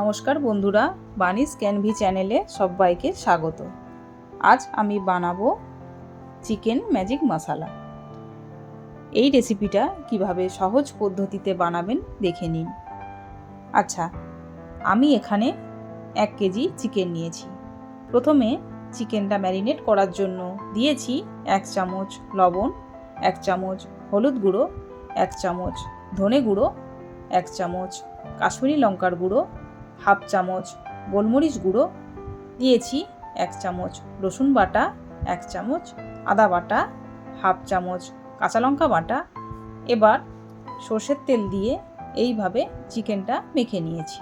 নমস্কার বন্ধুরা বানিস ক্যানভি চ্যানেলে সবাইকে স্বাগত। আজ আমি বানাবো চিকেন ম্যাজিক মশালা। এই রেসিপিটা কীভাবে সহজ পদ্ধতিতে বানাবেন দেখে নিন। আচ্ছা আমি এখানে এক কেজি চিকেন নিয়েছি। প্রথমে চিকেনটা ম্যারিনেট করার জন্য দিয়েছি এক চামচ লবণ, এক চামচ হলুদ গুঁড়ো, এক চামচ ধনে গুঁড়ো, এক চামচ কাশ্মীরি লঙ্কার গুঁড়ো হাফ চামচ গোলমরিচ গুঁড়ো, দিয়েছি এক চামচ রসুন বাটা, এক চামচ আদা বাটা, হাফ চামচ কাঁচা লঙ্কা বাটা। এবার সর্ষের তেল দিয়ে এইভাবে চিকেনটা মেখে নিয়েছি।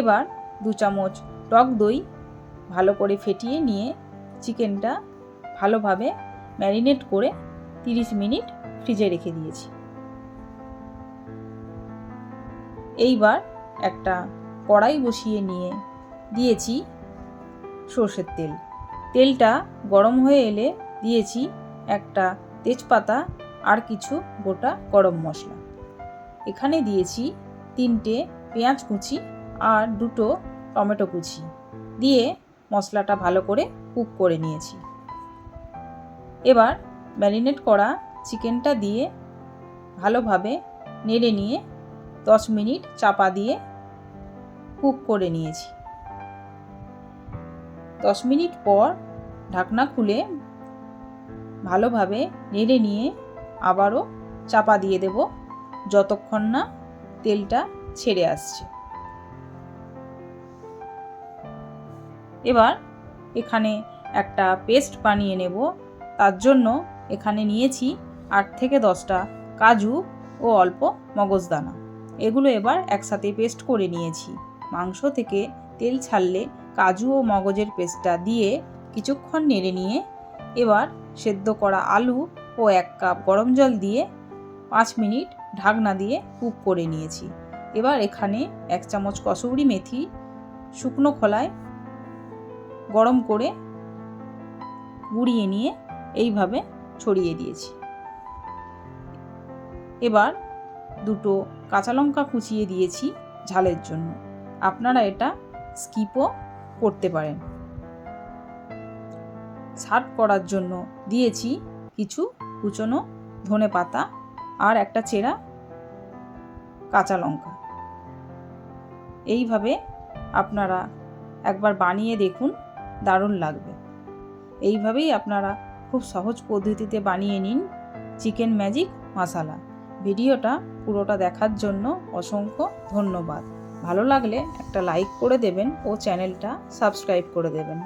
এবার দু চামচ টক দই ভালো করে ফেটিয়ে নিয়ে চিকেনটা ভালোভাবে ম্যারিনেট করে তিরিশ মিনিট ফ্রিজে রেখে দিয়েছি। এইবার একটা কড়াই বসিয়ে নিয়ে দিয়েছি সর্ষের তেল। তেলটা গরম হয়ে এলে দিয়েছি একটা তেজপাতা আর কিছু গোটা গরম মশলা। এখানে দিয়েছি তিনটে পেঁয়াজ কুচি আর দুটো টমেটো কুচি দিয়ে মশলাটা ভালো করে কুক করে নিয়েছি। এবার ম্যারিনেট করা চিকেনটা দিয়ে ভালোভাবে নেড়ে নিয়ে দশ মিনিট চাপা দিয়ে কুক করে নিয়েছি। দশ মিনিট পর ঢাকনা খুলে ভালোভাবে নেড়ে নিয়ে আবারও চাপা দিয়ে দেব যতক্ষণ না তেলটা ছেড়ে আসছে। এবার এখানে একটা পেস্ট বানিয়ে নেব। তার জন্য এখানে নিয়েছি আট থেকে দশটা কাজু ও অল্প মগজদানা। এগুলো এবার একসাথে পেস্ট করে নিয়েছি। মাংস থেকে তেল ছাড়লে কাজু ও মগজের পেস্টটা দিয়ে কিছুক্ষণ নেড়ে নিয়ে এবার সেদ্ধ করা আলু ও এক কাপ গরম জল দিয়ে পাঁচ মিনিট ঢাকনা দিয়ে কুক করে নিয়েছি। এবার এখানে এক চামচ কসৌরি মেথি শুকনো খোলায় গরম করে গুঁড়িয়ে নিয়ে এইভাবে ছড়িয়ে দিয়েছি। এবার দুটো কাঁচা লঙ্কা কুচিয়ে দিয়েছি ঝালের জন্য। আপনারা এটা স্কিপও করতে পারেন। সার্ভ করার জন্য দিয়েছি কিছু কুচনো ধনে পাতা আর একটা চেরা কাঁচা লঙ্কা। এইভাবে আপনারা একবার বানিয়ে দেখুন, দারুণ লাগবে। এইভাবেই আপনারা খুব সহজ পদ্ধতিতে বানিয়ে নিন চিকেন ম্যাজিক মশালা। ভিডিওটা পুরোটা দেখার জন্য অসংখ্য ধন্যবাদ। ভালো লাগলে একটা লাইক করে দেবেন ও চ্যানেলটা সাবস্ক্রাইব করে দেবেন।